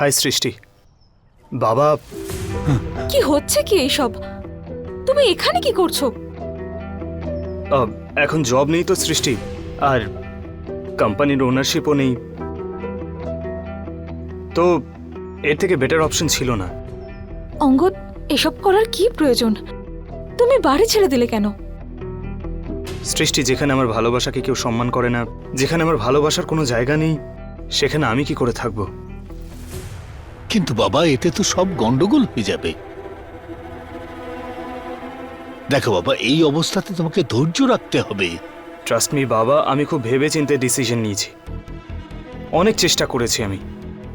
High সৃষ্টি। বাবা। কি হচ্ছে কি এইসব? তুমি এখানে কি করছ? আহ, এখন জব নেই তো সৃষ্টি। আর কোম্পানির ওনারশিপও নেই। তো এর থেকে বেটার অপশন ছিল না। অঙ্গদ এসব করার কি প্রয়োজন? তুমি বাড়ি ছেড়ে দিলে কেন? সৃষ্টি যেখানে আমার ভালোবাসাকে কেউ সম্মান করে না যেখানে আমার ভালোবাসার কোনো জায়গা নেই সেখানে আমি কি করে থাকব? কিন্তু বাবা এতে তো সব গন্ডগোল হয়ে যাবে। দেখো বাবা এই অবস্থাতে তোমাকে ধৈর্য রাখতে হবে। ট্রাস্ট মি বাবা আমি খুব ভেবে চিন্তে ডিসিশন নিয়েছি। অনেক চেষ্টা করেছি আমি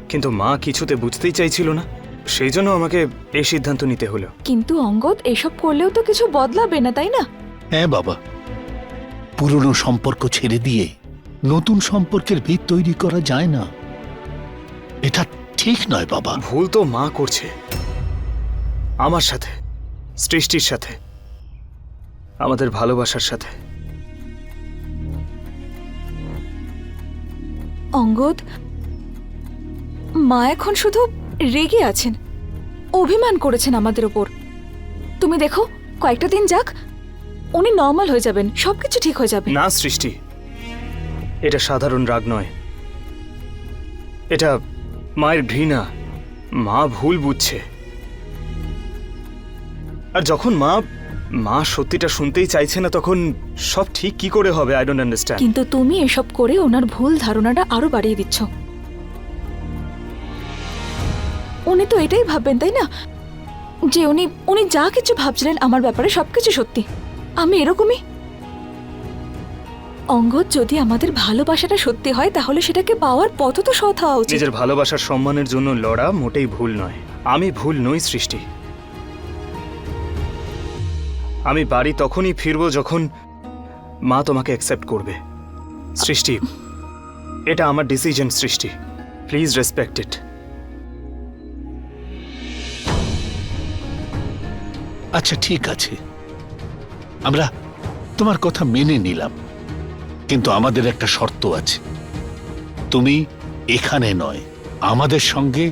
কিন্তু মা কিছুতে বুঝতেই চাইছিল না। সেই জন্য আমাকে এই সিদ্ধান্ত নিতে হলো। কিন্তু অঙ্গদ এসব করলেও তো কিছু বদলাবে না তাই না? হ্যাঁ বাবা। পুরনো সম্পর্ক ছেড়ে দিয়ে নতুন সম্পর্কের ভিত তৈরি করা যায় না। এটা ঠিক নয় বাবা। ভুল তো মা করছে। আমার সাথে সৃষ্টির সাথে আমাদের ভালোবাসার সাথে। অঙ্গদ মা এখন শুধু রেগে আছেন। অভিমান করেছেন আমাদের ওপর। তুমি দেখো কয়েকটা দিন যাক উনি নর্মাল হয়ে যাবেন সবকিছু ঠিক হয়ে যাবে। না সৃষ্টি। এটা সাধারণ রাগ নয়। এটা মায়ের ঘৃণা, মা ভুল বুঝছে। আর যখন মা মা সত্যিটা শুনতেই চাইছে না, তখন সব ঠিক কি করে হবে? আই ডোন্ট আন্ডারস্ট্যান্ড কিন্তু তুমি এসব করে ওনার ভুল ধারণাটা আরও বাড়িয়ে দিচ্ছ। উনি তো এটাই ভাববেন, তাই না? যে উনি উনি যা কিছু ভাবছিলেন, আমার ব্যাপারে সবকিছু সত্যি। আমি এরকমই অঙ্গদ যদি আমাদের ভালোবাসাটা সত্যি হয় তাহলে সেটাকে পাওয়ার পথ তো সৎ হওয়া উচিত। নিজের ভালোবাসার সম্মানের জন্য লড়া মোটেই ভুল নয়। আমি ভুল নই সৃষ্টি। আমি বাড়ি তখনই ফিরবো যখন মা তোমাকে অ্যাকসেপ্ট করবে। সৃষ্টি এটা আমার ডিসিশন সৃষ্টি। প্লিজ রেসপেক্ট ইট আচ্ছা ঠিক আছে। আমরা তোমার কথা মেনে নিলাম। কিন্তু আমাদের একটা শর্ত আছে। তুমি এখানে নয় আমাদের সঙ্গে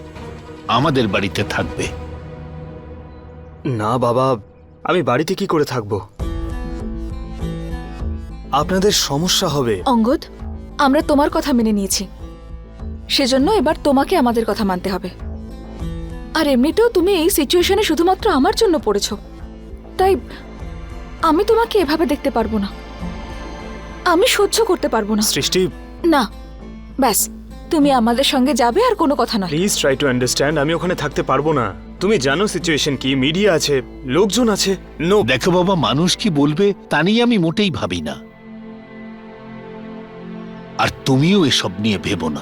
আমাদের বাড়িতে থাকবে। না বাবা আমি বাড়িতে কি করে থাকব? আপনাদের সমস্যা হবে। অঙ্গদ আমরা তোমার কথা মেনে নিয়েছি। সেজন্য এবার তোমাকে আমাদের কথা মানতে হবে। আর এমনিতেও তুমি এই সিচুয়েশনে শুধুমাত্র আমার জন্য পড়েছ। তাই আমি তোমাকে এভাবে দেখতে পারব না। আমি সহ্য করতে পারব না। সৃষ্টি। না। ব্যাস তুমি আমাদের সঙ্গে যাবে আর কোনো কথা নয়। প্লিজ ট্রাই টু আন্ডারস্ট্যান্ড আমি ওখানে থাকতে পারব না। তুমি জানো সিচুয়েশন কি মিডিয়া আছে লোকজন আছে। নো দেখো বাবা মানুষ কি বলবে তা নিয়ে আমি মোটেই ভাবি না। আর তুমিও এসব নিয়ে ভেবো না।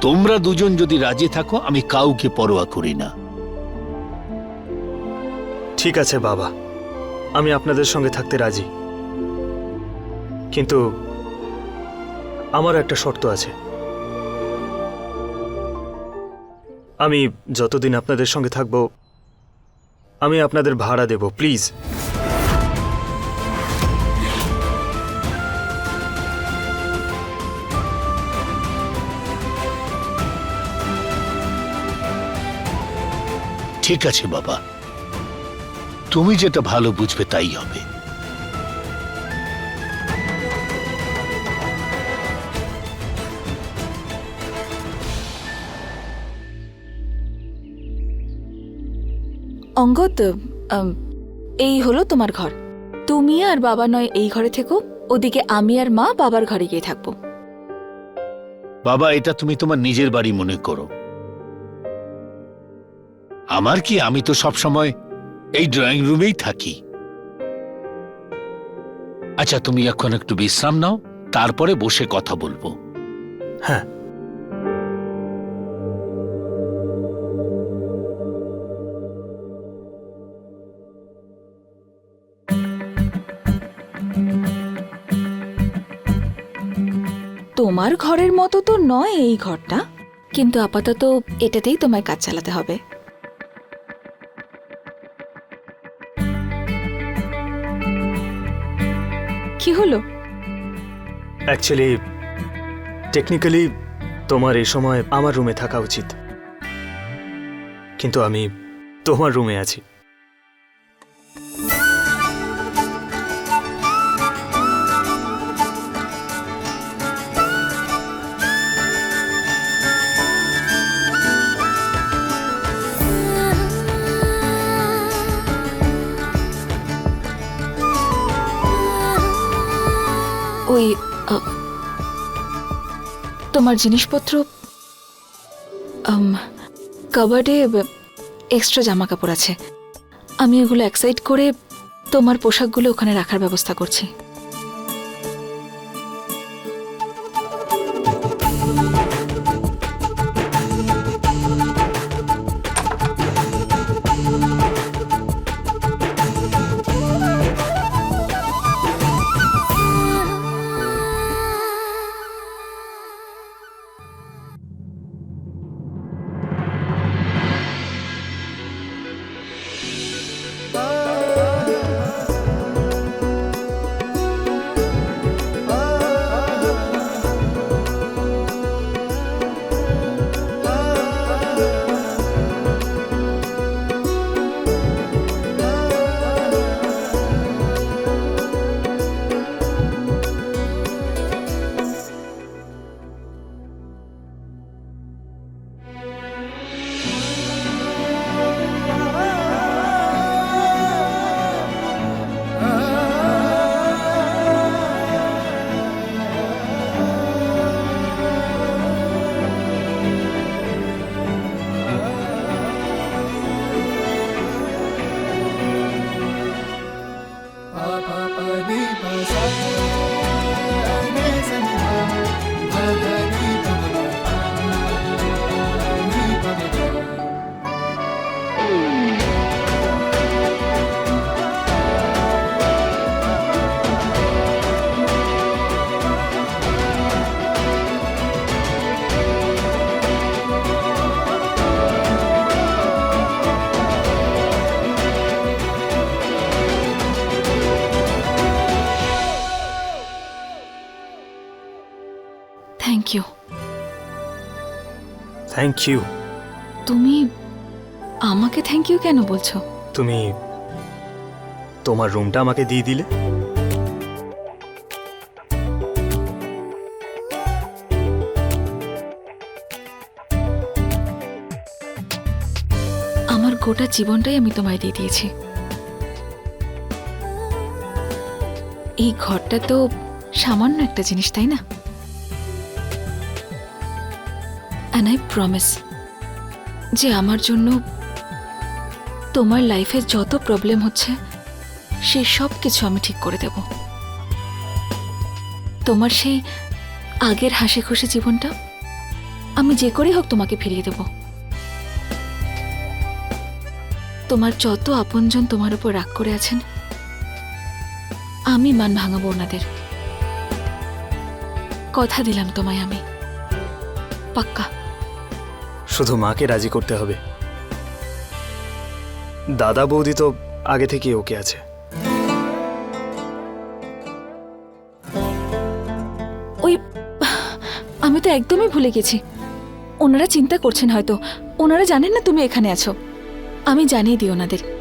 তোমরা দুজন যদি রাজি থাকো আমি কাউকে পরোয়া করি না। ঠিক আছে বাবা আমি আপনাদের সঙ্গে থাকতে রাজি। কিন্তু আমার একটা শর্ত আছে। আমি যতদিন আপনাদের সঙ্গে থাকব, আমি আপনাদের ভাড়া দেব, প্লিজ। ঠিক আছে, বাবা। তুমি যেটা ভালো বুঝবে, তাই হবে। অঙ্গদ আম, এই হলো তোমার ঘর। তুমি আর বাবা নয় এই ঘরে থেকো ওদিকে আমি আর মা বাবার ঘরে গিয়ে থাকব। বাবা এটা তুমি তোমার নিজের বাড়ি মনে করো। আমার কি আমি তো সব সময় এই ড্রয়িং রুমেই থাকি। আচ্ছা তুমি এখন একটু বিশ্রাম নাও তারপরে বসে কথা বলব। হ্যাঁ। তোমার ঘরের মতো তো নয় এই ঘরটা। কিন্তু আপাতত এটাতেই তোমায় কাজ চালাতে হবে। কি হলো? অ্যাকচুয়ালি টেকনিক্যালি তোমার এই সময় আমার রুমে থাকা উচিত। কিন্তু আমি তোমার রুমে আছি। তোমার জিনিসপত্র কাবার্ডে এক্সট্রা জামা কাপড় আছে। আমি এগুলো এক্সাইট করে তোমার পোশাকগুলো ওখানে রাখার ব্যবস্থা করছি। ইউ থ্যাংক ইউ তুমি আমাকে থ্যাংক ইউ কেন বলছো? তুমি তোমার রুমটা আমাকে দিয়ে দিলে? আমার গোটা জীবনটাই আমি তোমায় দিয়ে দিয়েছি। এই ঘরটা তো সামান্য একটা জিনিস তাই না? অ্যান্ড আই প্রমিস যে আমার জন্য তোমার লাইফে যত প্রবলেম হচ্ছে সেই সব কিছু আমি ঠিক করে দেব। তোমার সেই আগের হাসি খুশি জীবনটা আমি যে করেই হোক তোমাকে ফিরিয়ে দেবো। তোমার যত আপনজন তোমার উপর রাগ করে আছেন, আমি মান ভাঙাবো ওনাদের। কথা দিলাম তোমায় আমি। পাক্কা। শুধু মাকে রাজি করতে হবে। দাদা বৌদি তো আগে থেকেই ওকে আছে। ওই, আমি তো একদমই ভুলে গেছি। ওনারা চিন্তা করছেন হয়তো। ওনারা জানেন না তুমি এখানে আছো। আমি জানিয়ে দিই ওনাদের।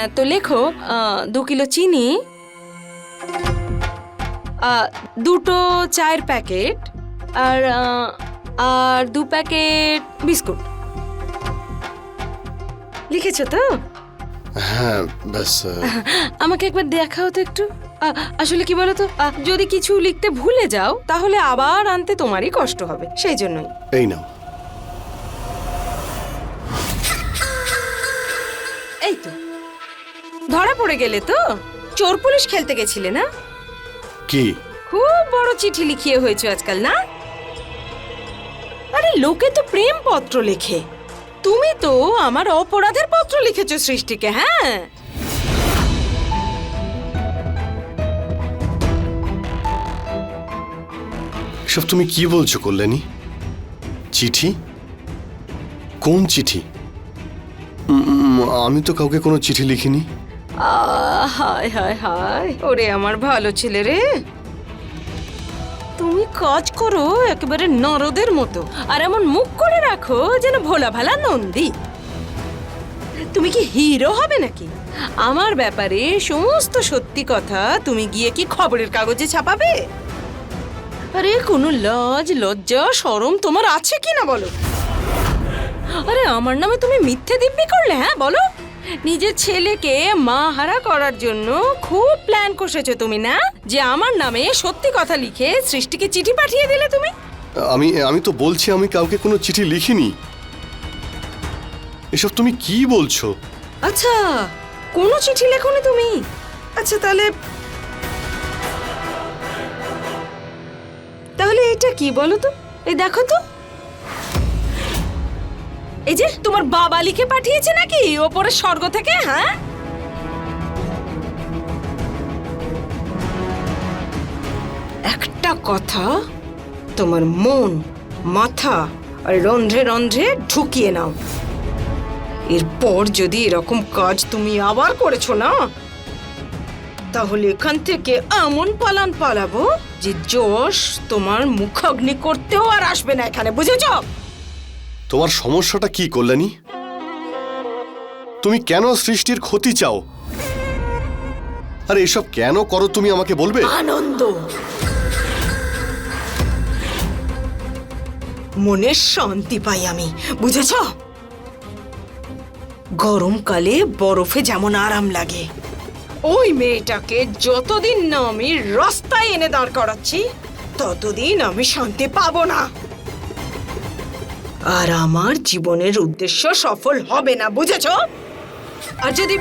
হ্যাঁ তো লেখো দু কিলো চিনি দুটো চায়ের প্যাকেট আর আর দু প্যাকেট বিস্কুট। লিখেছো তো? হ্যাঁ আমাকে একবার দেখাও তো একটু। আসলে কি বলতো? যদি কিছু লিখতে ভুলে যাও তাহলে আবার আনতে তোমারই কষ্ট হবে সেই জন্যই। এই নাও। এই তো। ধরা পড়ে গেলে তো? চোর পুলিশ খেলতে গেছিলে না? কি? খুব বড় চিঠি লিখিয়ে হয়েছে আজকাল না? আরে লোকে তো প্রেম পত্র লেখে। তুমি তো আমার অপরাধের পত্র লিখেছো সৃষ্টিকে হ্যাঁ? সব তুমি কি বলছো কল্যাণী? চিঠি? কোন চিঠি? আমি তো কাউকে কোনো চিঠি লিখিনি। হায় হায় হায়। ওরে আমার ভালো ছেলে রে। তুমি কাজ করো একেবারে নরদের মতো, আর এমন মুখ করে রাখো যেন ভোলা ভালা নন্দী। তুমি কি হিরো হবে নাকি? আমার ব্যাপারে সমস্ত সত্যি কথা তুমি গিয়ে কি খবরের কাগজে ছাপাবে? আরে, কোনো লজ, লজ্জা, শরম তোমার আছে কি না বলো? আরে, আমার নামে তুমি মিথ্যে দিব্যি করলে হ্যাঁ বলো। নিজের ছেলেকে মা হারা করার জন্য খুব প্ল্যান কষেছো তুমি না? যে আমার নামে সত্যি কথা লিখে সৃষ্টিকে চিঠি পাঠিয়ে দিলে তুমি? আমি আমি তো বলছি আমি কাউকে কোনো চিঠি লিখিনি। এসব তুমি কি বলছো? আচ্ছা কোনো চিঠি লেখনি তুমি? আচ্ছা তাহলে তাহলে এটা কি বলো তো? এই দেখো তো। এই যে, তোমার বাবা লিখে পাঠিয়েছে নাকি? ওপরে স্বর্গ থেকে হ্যাঁ? একটা কথা তোমার মন, মাথা আর রন্ধ্রে রন্ধ্রে ঢুকিয়ে নাও। এরপর যদি এরকম কাজ তুমি আবার করেছ না, তাহলে এখান থেকে এমন পালান পালাবো যে জোশ তোমার মুখাগ্নি করতেও আর আসবে না এখানে, বুঝেছ? তোমার সমস্যাটা কি, কল্যাণী? তুমি কেন সৃষ্টির ক্ষতি চাও? আর, এসব কেন করো তুমি আমাকে বলবে? আনন্দ। মনের শান্তি পাই আমি, বুঝেছ? গরমকালে বরফে যেমন আরাম লাগে। ওই মেয়েটাকে যতদিন না আমি রাস্তায় এনে দাঁড় করাচ্ছি, ততদিন আমি শান্তি পাবো না। আর আমার জীবনের উদ্দেশ্য সফল হবে না বুঝেছ? আর যদি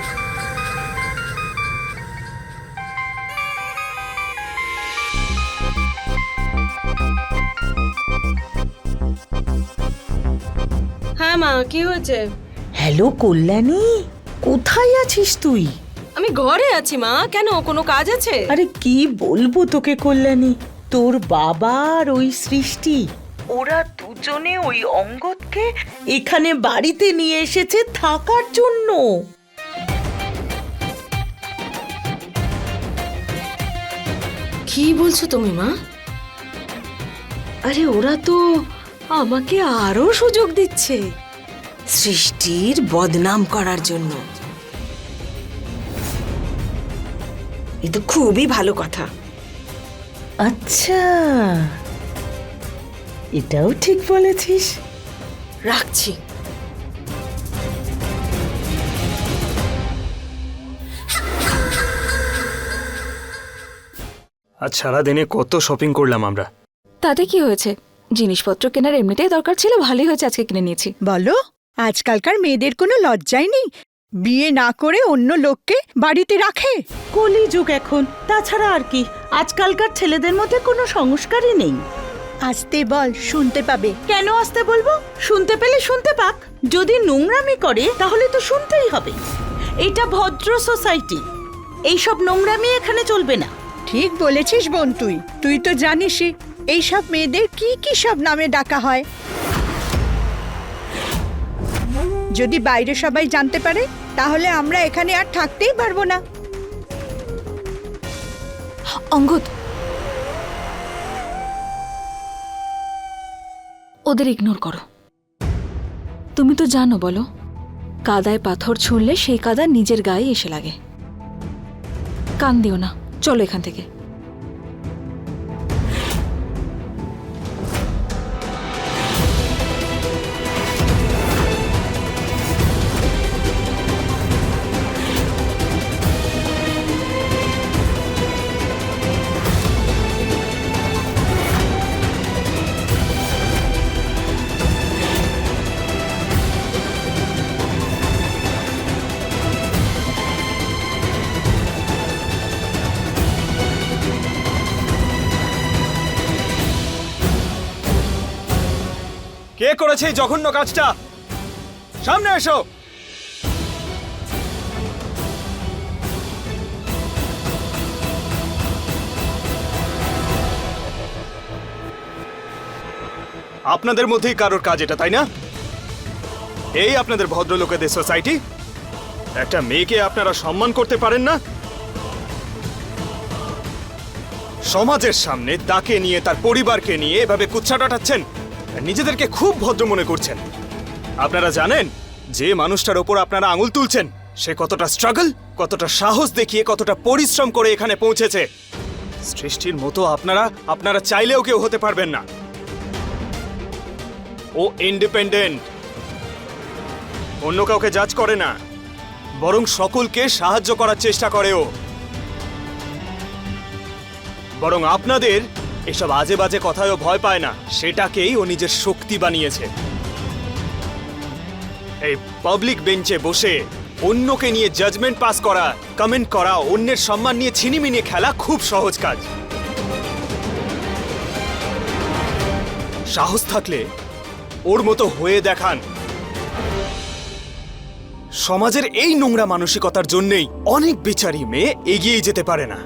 হ্যাঁ মা কি হয়েছে? হ্যালো কল্যাণী কোথায় আছিস তুই? আমি ঘরে আছি মা কেন কোনো কাজ আছে? আরে কি বলব তোকে কল্যাণী তোর বাবা আর ওই সৃষ্টি ওরা দুজনে ওই অঙ্গদকে এখানে বাড়িতে নিয়ে এসেছে থাকার জন্য। কি বলছো তুমি মা? আরে ওরা তো আমাকে আরও সুযোগ দিচ্ছে সৃষ্টির বদনাম করার জন্য। এ তো খুবই ভালো কথা। আচ্ছা। এটাও ঠিক বলেছিস? রাখছি। আজ সারাদিনে কত শপিং করলাম আমরা। তাতে কি হয়েছে? জিনিসপত্র কেনার এমনিতেই দরকার ছিল ভালোই হয়েছে আজকে কিনে নিয়েছি। বলো আজকালকার মেয়েদের কোনো লজ্জাই নেই? বিয়ে না করে অন্য লোককে বাড়িতে রাখে? কলিযুগ এখন তাছাড়া আর কি? আজকালকার ছেলেদের মধ্যে কোনো সংস্কারই নেই। আসতে বল শুনতে পাবে। কেন আসতে বলব? শুনতে পেলে শুনতে পাক। যদি নোংরামি করে তাহলে তো শুনতেই হবে। এটা ভদ্র সোসাইটি। এইসব নোংরামি এখানে চলবে না। ঠিক বলেছিস বোন তুই। তুই তো জানিসই এইসব মেয়েদের কি কি সব নামে ডাকা হয়। যদি বাইরে সবাই জানতে পারে তাহলে আমরা এখানে আর থাকতেই পারব না। অঙ্গদ ওদের ইগনোর করো। তুমি তো জানো বলো, কাদায় পাথর ছুঁড়লে সেই কাদা নিজের গায়ে এসে লাগে। কান দিও না, চলো এখান থেকে। করেছে জঘন্য কাজটা। সামনে এসো। আপনাদের মধ্যেই কারোর কাজ এটা, তাই না? এই আপনাদের ভদ্রলোকেদের সোসাইটি। একটা মেয়েকে আপনারা সম্মান করতে পারেন না? সমাজের সামনে তাকে নিয়ে, তার পরিবারকে নিয়ে এভাবে কুচ্ছা ডাটাচ্ছেন নিজেদেরকে খুব ভদ্র মনে করছেন। আপনারা জানেন, যে মানুষটার ওপর আপনারা আঙুল তুলছেন, সে কতটা স্ট্রাগল কতটা সাহস দেখিয়ে কতটা পরিশ্রম করে এখানে পৌঁছেছে। সৃষ্টির মতো আপনারা আপনারা চাইলেও কেউ হতে পারবেন না। ও ইন্ডিপেন্ডেন্ট অন্য কাউকে জাজ করে না। বরং সকলকে সাহায্য করার চেষ্টা করে ও। বরং আপনাদের এসব আজে বাজে কথায়ও ভয় পায় না। সেটাকেই ও নিজের শক্তি বানিয়েছে। এই পাবলিক বেঞ্চে বসে অন্যকে নিয়ে জাজমেন্ট পাস করা কমেন্ট করা, অন্যের সম্মান নিয়ে ছিনিমিনি খেলা খুব সহজ কাজ। সাহস থাকলে ওর মতো হয়ে দেখান। সমাজের এই নোংরা মানসিকতার জন্যেই অনেক বিচারী মেয়ে এগিয়ে যেতে পারে না।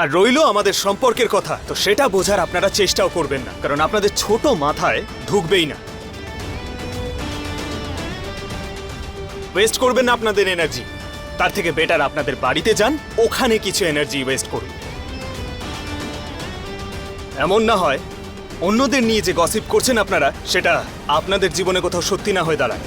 আর রইল আমাদের সম্পর্কের কথা। তো সেটা বোঝার আপনারা চেষ্টাও করবেন না, কারণ আপনাদের ছোট মাথায় ঢুকবেই না। ওয়েস্ট করবেন না আপনাদের এনার্জি তার থেকে বেটার আপনাদের বাড়িতে যান, ওখানে কিছু এনার্জি ওয়েস্ট করুন। এমন না হয়, অন্যদের নিয়ে যে গসিপ করছেন আপনারা, সেটা আপনাদের জীবনে কোথাও সত্যি না হয়ে দাঁড়ায়।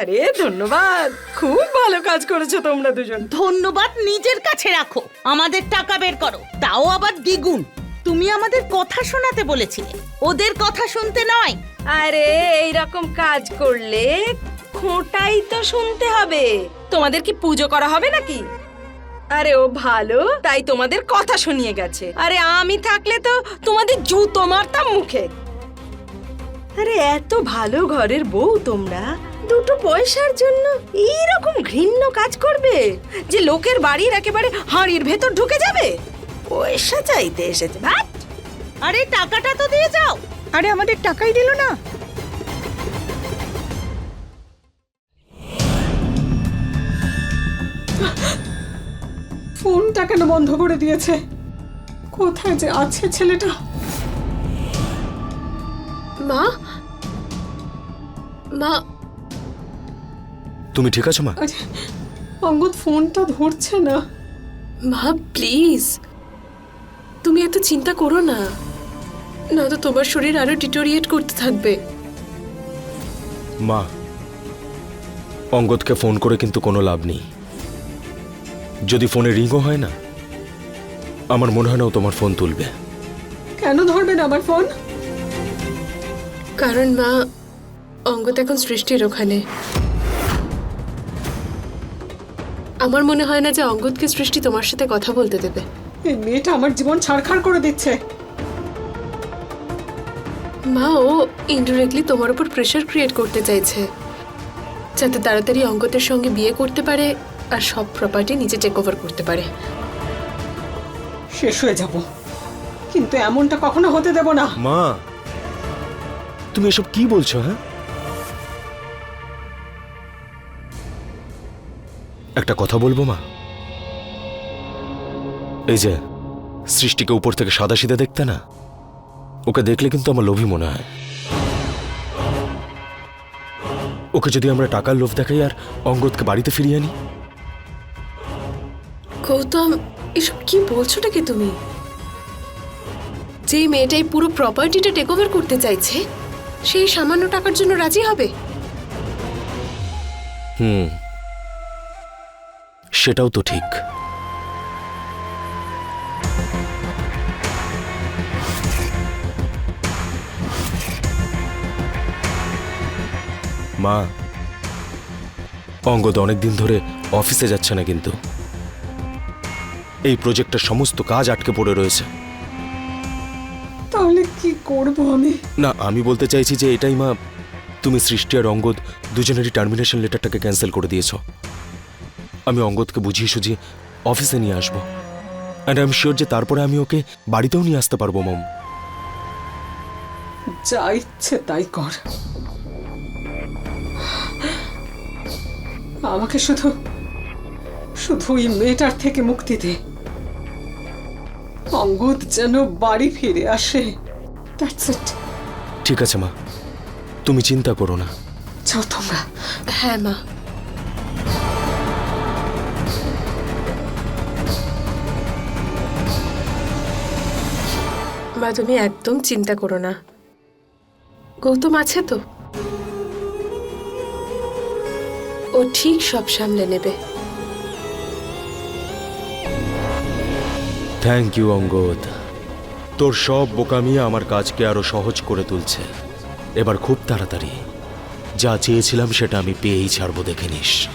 আরে ধন্যবাদ। খুব ভালো কাজ করেছ তোমরা দুজন। ধন্যবাদ নিজের কাছে রাখো আমাদের টাকা বের করো তাও আবার দ্বিগুণ। তুমি আমাদের কথা শোনাতে বলেছিলে ওদের কথা শুনতে নয়। আরে এই রকম কাজ করলে খোঁটাই তো শুনতে হবে। তোমাদের কি পুজো করা হবে নাকি? আরে ও ভালো তাই তোমাদের কথা শুনিয়ে গেছে। আরে আমি থাকলে তো তোমাদের জুতো মারতাম মুখে। আরে এত ভালো ঘরের বউ তোমরা। দুটো পয়সার জন্য এইরকম ঘৃণ্য কাজ করবে যে লোকের বাড়ির একেবারে হাঁড়ির ভেতর ঢুকে যাবে? পয়সা চাইতে এসেছে ভাট! আরে টাকাটা তো দিয়ে যাও। আরে আমাদের টাকাই দিল না। ফোনটা কেন বন্ধ করে দিয়েছে? কোথায় যে আছে ছেলেটা? মা মা। তুমি ঠিক আছো মা? অঙ্গদ ফোনটা ধরছে না। মা প্লিজ। তুমি এত চিন্তা করো না। না তো তোমার শরীর আরও ডিটোরিয়েট করতে থাকবে। মা অঙ্গদকে ফোন করে কিন্তু কোনো লাভ নেই। যদি ফোনে রিংও হয় না আমার মনে হয় না ও তোমার ফোন তুলবে। কেন ধরবে না আমার ফোন? কারণ মা অঙ্গত এখন সৃষ্টির ওখানে। আমার মনে হয় না যে অঙ্গদকে সৃষ্টি তোমার সাথে কথা বলতে দেবে। এই মেয়েটা আমার জীবন ছাড়খাড় করে দিচ্ছে। মা ও ইনডিরেক্টলি তোমার উপর প্রেশার ক্রিয়েট করতে চাইছে। যাতে তাড়াতাড়ি অঙ্গতের সঙ্গে বিয়ে করতে পারে আর সব প্রপার্টি নিজে টেক ওভার করতে পারে। শেষ হয়ে যাব। কিন্তু এমনটা কখনো হতে দেব না। মা তুমি এসব কি বলছো হ্যাঁ? একটা কথা বলব মা? এই যে সৃষ্টিকে উপর থেকে সাদা সিধে দেখতে না ওকে দেখলে কিন্তু আমার লোভী মনে হয়। ওকে যদি আমরা টাকার লোভ দেখাই আর অঙ্গদকে বাড়িতে ফিরিয়ে আনি। গৌতম এসব কি বলছোটা কি তুমি? যে মেয়েটাই পুরো প্রপার্টিটা টেক ওভার করতে চাইছে সেই সামান্য টাকার জন্য রাজি হবে? হুম। সেটাও তো ঠিক। মা অঙ্গদ অনেকদিন ধরে অফিসে যাচ্ছে না কিন্তু। এই প্রজেক্টের সমস্ত কাজ আটকে পড়ে রয়েছে। তাহলে কি করব আমি? না আমি বলতে চাইছি যে এটাই মা তুমি সৃষ্টি আর অঙ্গদ দুজনেরই টার্মিনেশন লেটারটাকে ক্যান্সেল করে দিয়েছ। আমি অঙ্গদকে বুঝিয়ে সুঝিয়ে অফিসে নিয়ে আসব। অ্যান্ড আই এম শিওর যে তারপরে আমি ওকে বাড়িতেও নিয়ে আসতে পারব মম। যা ইচ্ছে তাই কর। আমাকে শুধু শুধু ওই মেয়েটার থেকে মুক্তি দে। অঙ্গদ যেন বাড়ি ফিরে আসে। দ্যাটস ইট ঠিক আছে মা। তুমি চিন্তা করো না। যাও তোমরা। হ্যাঁ মা। মা, তুমি একদম চিন্তা করো না। গৌতম আছে তো? ও ঠিক সব সামলে নেবে। Thank you Angad. তোর সব বোকামি আমার কাজকে আরও সহজ করে তুলছে। এবার খুব তাড়াতাড়ি। যা চেয়েছিলাম সেটা আমি পেয়েই ছাড়বো, দেখে নিস।